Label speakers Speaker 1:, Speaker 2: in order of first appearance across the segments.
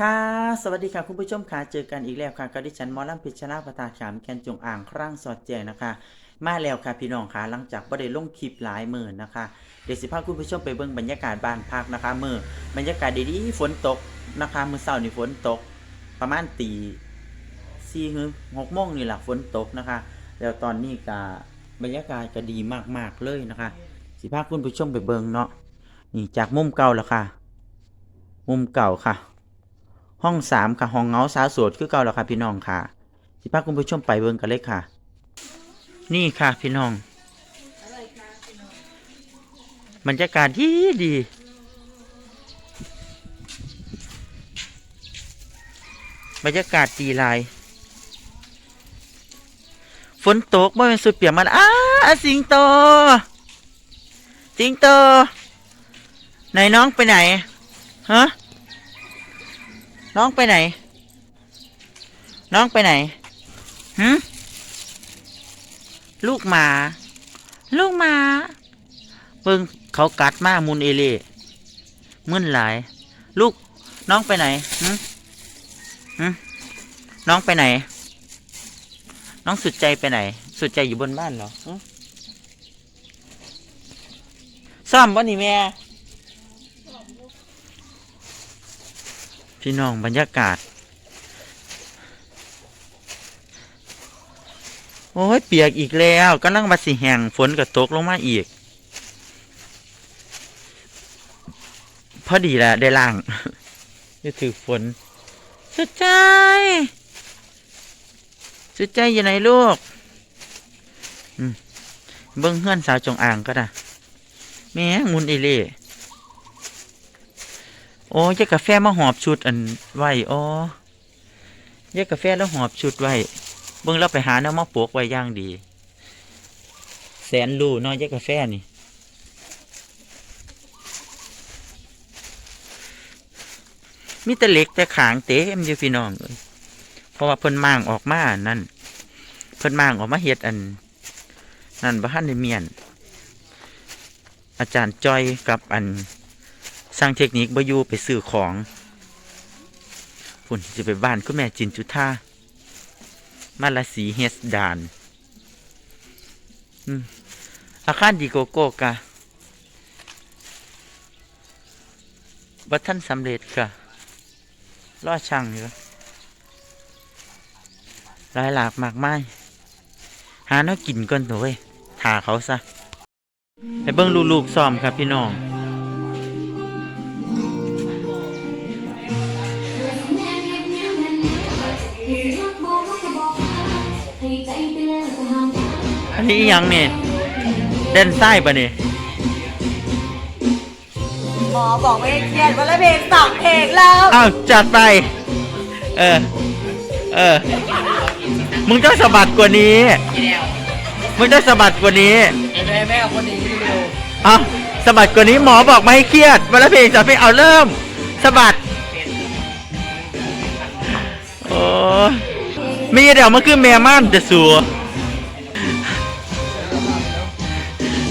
Speaker 1: ค่ะ สวัสดีค่ะ คุณผู้ชมค่ะ เจอกันอีกแล้วค่ะกับดิฉันมอลำพิชนาประตาขามแกนจงอ่างครั่งสอดแจงนะคะ มาแล้วค่ะพี่น้องค่ะ หลังจากบ่ได้ลงคลิปหลายมื้อนะคะ เดี๋ยวสิพาคุณผู้ชมไปเบิ่งบรรยากาศบ้านพักนะคะมือบรรยากาศดีๆฝนตกนะคะมือเช้านี่ฝนตก ประมาณตีสี่หรือหกโมงนี่แหละฝนตกนะคะ แล้วตอนนี้ก็บรรยากาศก็ดีมากๆเลยนะคะ สิพาคุณผู้ชมไปเบิ่งเนาะนี่จากมุมเก่าแล้วค่ะ มุมเก่าค่ะ ห้องสามค่ะ ห้องเงาสาวสดคือเก่าแล้วค่ะพี่น้องค่ะ สิพาคุณผู้ชมไปเบิ่งกันเลยค่ะ นี่ค่ะพี่น้อง บรรยากาศดีดีบรรยากาศดีลาย ฝนตกบ่เป็นสุดเปียกมันอ้าสิงโต สิงโต ไหนน้องไปไหน ฮะ น้องไปไหน น้องไปไหนหืมลูกหมา ลูกหมาเบิ่งเขากัดมามุนเอเล่มึนหลาย ลูกน้องไปไหนหืมหืมน้องไปไหน น้องสุดใจไปไหน สุดใจอยู่บนบ้านเหรอซ่อมบ่นี่แม่ พี่น้องบรรยากาศ โอ้ย เปียกอีกแล้วกำลังมาสิแห่งฝนก็ตกลงมาอีก พอดีแหละได้ล่างได้ถือฝน สุดใจ สุดใจอยู่ไหนลูกเบิ้งเฮือนสาวจงอ่างก็ได้แม่งุนเอเล่ โอ้ยกาแฟมาหอบชุดอันไว้อ๋อยกาแฟแล้วหอบชุดไว้เบิ่งเราไปหาแนวมาปลูกไว้ย่างดี แสนรูเนาะยกาแฟนี่มีแต่เล็กแต่ขางเต็มอยู่พี่น้องเลยเพราะว่าเพิ่นมางออกมานั่นเพิ่นมางออกมาเฮ็ดอัน นั่นบ้านในเมียน อาจารย์จอยกับอัน สร้างเทคนิคบอยูไปซื้อของพุ่นจะไปบ้านคุณแม่จินจุธามาลาสีเฮสดานอาคารดีโกโก้กะบัท่านสำเร็จกะรอช่างอยู่ลายหลากมากไม้หาเนากินก่อนเถอะเว้ยถาเขาซะให้เบิ่งลูกๆซ้อมครับพี่น้อง อันนี้อิหยังนี่เด่นไส้ปะนี่
Speaker 2: หมอบอกไม่ให้เครียดวันละเพลงสองเพลงแล้ว
Speaker 1: อ้าวจัดไป เออ เออ มึงต้องสะบัดกว่านี้มึงต้องสะบัดกว่านี้
Speaker 3: แม่แม่คนนี้เร็ว
Speaker 1: อ้าวสะบัดกว่านี้หมอบอกไม่ให้เครียดวันละเพลงจะไปเอาเริ่มสะบัดโอ้ยมีเดี๋ยวมันคือแม่ม่านจะสัว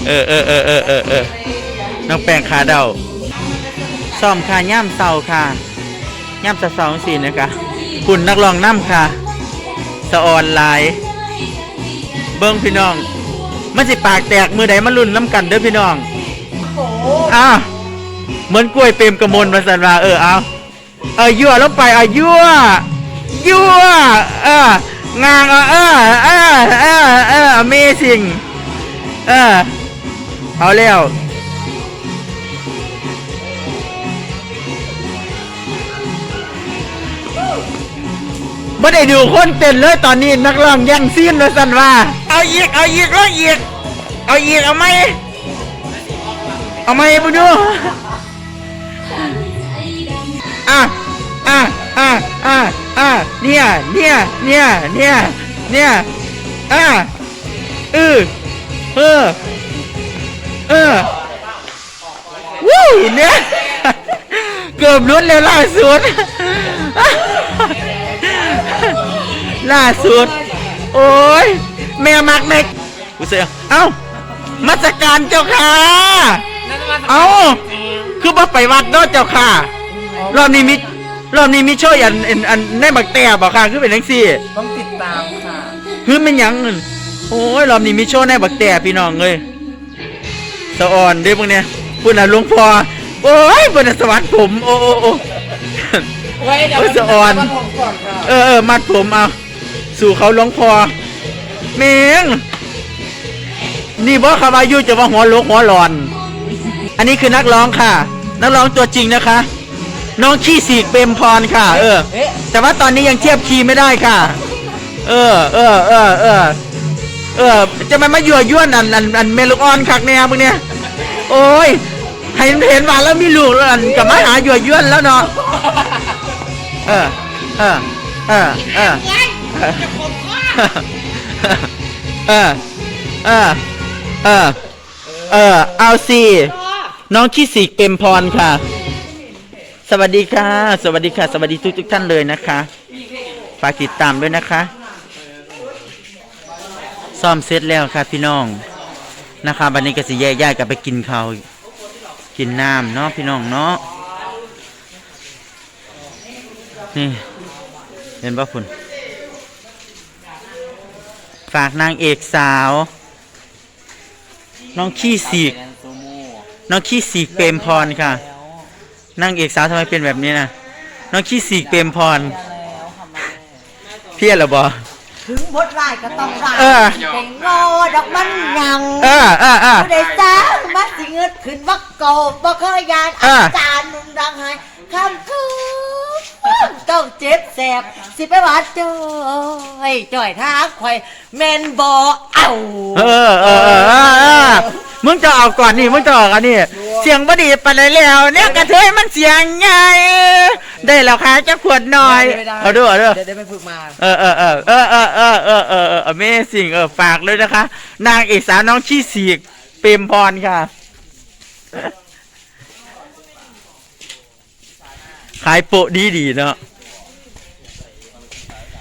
Speaker 1: เออเออเออเออเออเออน้องแป้งขาเดาซ่อมค่ะย่ำเสาค่ะย่ำเสาเสาสินะคะคุณนักร้องน้ำค่ะ สะออนไลน์เบิ้งพี่น้องมันสิปากแตกมือใดมันรุ่นน้ำกันเด้อพี่น้องอ้าวเหมือนกล้วยเปรมกระมวลมาสันว่าเออเอาเออยั่วลงไปเอายั่วยั่วเอองางเออเออเออเออเออ amazing เออ เอาแล้วไม่ได้ดูคนเต้นเลยตอนนี้นักร้องแย่งซีนเลยสันว่า เอาอีก เอาอีกเอาอีก เอาอีก เอาไหม เอาไหมบุญดูอะอะอะอะอะเนี่ย เนี่ย เนี่ย เนี่ย เนี่ย อะเออเออ เออวู้เนี่ยเกือบลุ้นแล้วล่าสุด ล่าสุด โอ้ยแม่มักเม็กกูเสียเอ้ามาสการเจ้าค่ะ เอ้าคือบ่ไปวัดเนาะเจ้าค่ะ รอบนี้มีรอบนี้มีโชว์อันอันอันในบักแต่บ่ค่ะคือเป็นจังซี่
Speaker 3: ต้องติดตามค่ะ
Speaker 1: คือมันหยังนั่นโอ้ยรอบนี้มีโชว์ในบักแต่พี่น้องเอ้ย สะอ่อนเด้พวกเนี้ยพุ่นน่ะหลวงพ่อโอ้ยเพิ่นน่ะสวัสดิ์ผมโอ้โอ้โอ้
Speaker 3: ไว้เดี๋ยว
Speaker 1: โอ้ยสะอ่อน
Speaker 3: มัผมก่อนค่ะ
Speaker 1: เออเออมัดผมเอาสู่เขาหลวงพ่อเมงนี่บ่คำอายุจะว่าหัวโลกหัวหลอน อันนี้คือนักร้องค่ะ นักร้องตัวจริงนะคะ น้องขี้สีกเปรมพรค่ะ เออ
Speaker 3: เอ๊ะ
Speaker 1: แต่ว่าตอนนี้ยังเทียบคีย์ไม่ได้ค่ะ เออ เออ เออ เออ เออจะมามายั่วยวนอันอันอันเมลูกออนคักแนวมึงเนี่ยโอ้ยให้มันเห็นว่าแล้วมีลูกแล้วอันกับมาหายั่วยวนแล้วเนาะเออเออเออเออเออเออเออเออเอาสิน้องขี้สีเปรมพรค่ะ สวัสดีค่ะ สวัสดีค่ะ สวัสดีทุกทุกท่านเลยนะคะฝากติดตามด้วยนะคะ ซ่อมเสร็จแล้วค่ะพี่น้องนะคะบันนี้ก็สิแยกย้ายกันไปกินข้าวกินน้ำเนาะพี่น้องเนาะนี่เห็นป่ะคุณฝากนางเอกสาว น้องขี้สีก
Speaker 3: แอนโซโม
Speaker 1: น้องขี้สีกเปรมพรค่ะนางเอกสาวทำไมเป็นแบบนี้นะน้องขี้สีกเปรมพรเพี้ยนเหรอบอ
Speaker 2: ถึงบทร้ายก็ต้องร้าย
Speaker 1: เออ
Speaker 2: เป็นโง่ดอกมันยัง
Speaker 1: เออเออเออ
Speaker 2: ผู้ใดจ้างมาสิเงินขึ้นวักโกบบ่เคยยาน
Speaker 1: อ่า
Speaker 2: อาจารย์นุ่นดังหายคำคืนต้องเจ็บแสบสิไปหวาดจ้อยจ่อยทางข่อยแมนบ่เอา
Speaker 1: เออเออเออเออเออ มึงจะออกก่อนนี่มึงจะออกอันนี้เสียงบดีไปเลยแล้วเนี่ยกระเทยมันเสียงไงได้แล้วค่ะจะขวดหน่อย
Speaker 3: ไม่ได้
Speaker 1: เอาด้วยเอาด้วย
Speaker 3: เดี๋ยวได้ไปฝึกมา
Speaker 1: เออเออเออเออเออเออเออเออเออ Amazing เออฝากเลยนะคะ นางเอกสาวน้องขี้สีกเปรมพรค่ะ ขายโปะดีดีๆเนาะ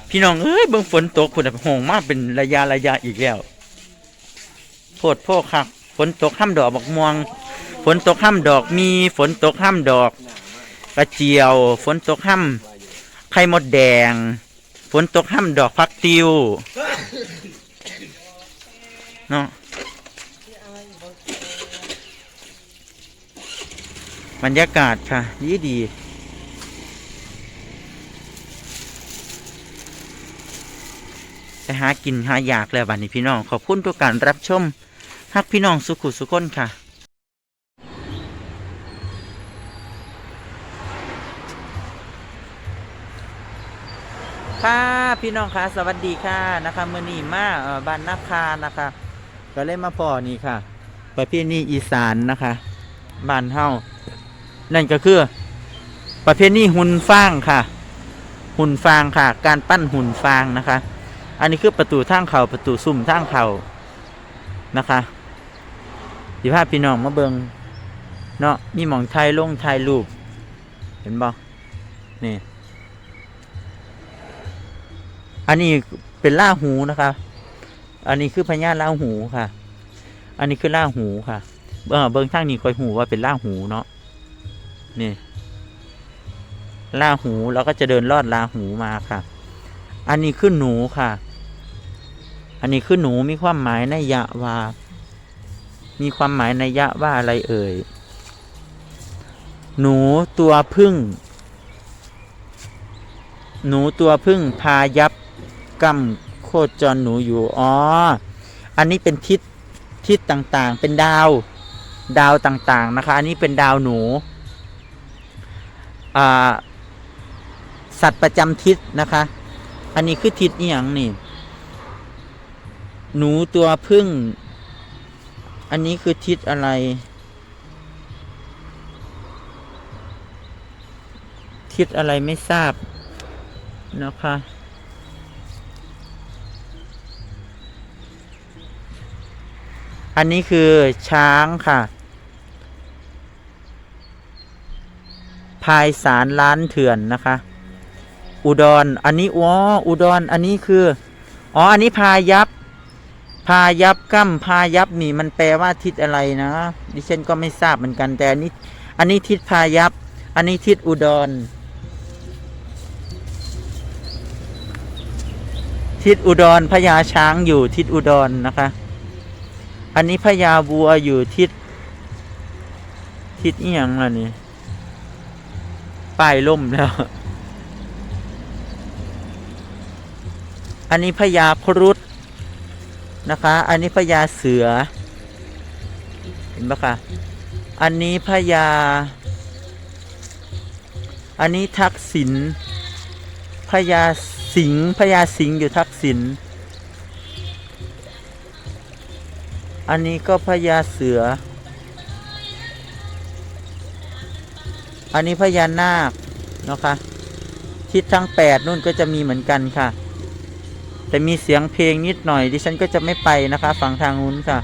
Speaker 1: พี่น้องเอ้ยเบิ่งฝนตกฝนแบบโหงมากเป็นระยะระยะอีกแล้วโพดโพกคัก ฝนตกห้ามดอกบักม่วง ฝนตกห้ามดอกมี ฝนตกห้ามดอกกระเจียว ฝนตกห้ามไข่มดแดง ฝนตกห้ามดอกพักติวเนาะบรรยากาศค่ะ ดีดีไปหากินหาอยากแล้วบัดนี้พี่น้อง ขอบคุณทุกการรับชม ฮักพี่น้องสุขุสุขคนค่ะค่ะพี่น้องคะสวัสดีค่ะนะคะมื่อนี้มาบ้านนาคานะคะ ก็เลยมาพอนี่ค่ะ ประเพณีอีสานนะคะบ้านเฮานั่นก็คือ ประเพณีหุ่นฟางค่ะ หุ่นฟางค่ะ การปั้นหุ่นฟางนะคะ อันนี้คือประตูทางเขาประตูซุ่มทางเขานะคะ สิพาพพี่น้องมาเบิงเนาะมีหมองไทยลงไทยรูป เห็นบ่นี่ อันนี้เป็นล่าหูนะคะ อันนี้คือพญาล่าหูค่ะ อันนี้คือล่าหูค่ะ เออเบิ้งทางนี้คอยหูว่าเป็นล่าหูเนาะนี่ล่าหูแล้วก็จะเดินลอดลาหูมาค่ะ อันนี้คือหนูค่ะ อันนี้คือหนูมีความหมายในยะว่า มีความหมายในยะว่าอะไรเอ่ย หนูตัวพึ่ง หนูตัวพึ่งพายับกำโคจรหนูอยู่ อ๋อ อันนี้เป็นทิศทิศต่างๆ เป็นดาว ดาวต่างๆนะคะ อันนี้เป็นดาวหนู อ่า สัตว์ประจำทิศนะคะ อันนี้คือทิศอย่างนี่ หนูตัวพึ่ง อันนี้คือทิศอะไร ทิศอะไรไม่ทราบนะคะ อันนี้คือช้างค่ะพายสารล้านเถื่อนนะคะ อุดรอันนี้อ๋ออุดรอันนี้คือ อ๋อ อันนี้พายับ พายับก้มพายับนี่มันแปลว่าทิศอะไรนะ ดิฉันก็ไม่ทราบเหมือนกันแต่อันนี้อันนี้ทิศพายับ อันนี้ทิศอุดร ทิศอุดรพญาช้างอยู่ทิศอุดรนะคะ อันนี้พญาบัวอยู่ทิศทิศเอียงล่ะนี่ป้ายล่มแล้ว อันนี้พญาครุฑ นะคะ อันนี้พญาเสือ เห็นปะคะอันนี้พญา อันนี้ทักษิณพญาสิงพญาสิงอยู่ทักษิณอันนี้ก็พญาเสือ อันนี้พญานาคนะคะทิศทั้งแปดนู่นก็จะมีเหมือนกันค่ะ แต่มีเสียงเพลงนิดหน่อยดิฉันก็จะไม่ไปนะคะ ฝั่งทางนู้นค่ะ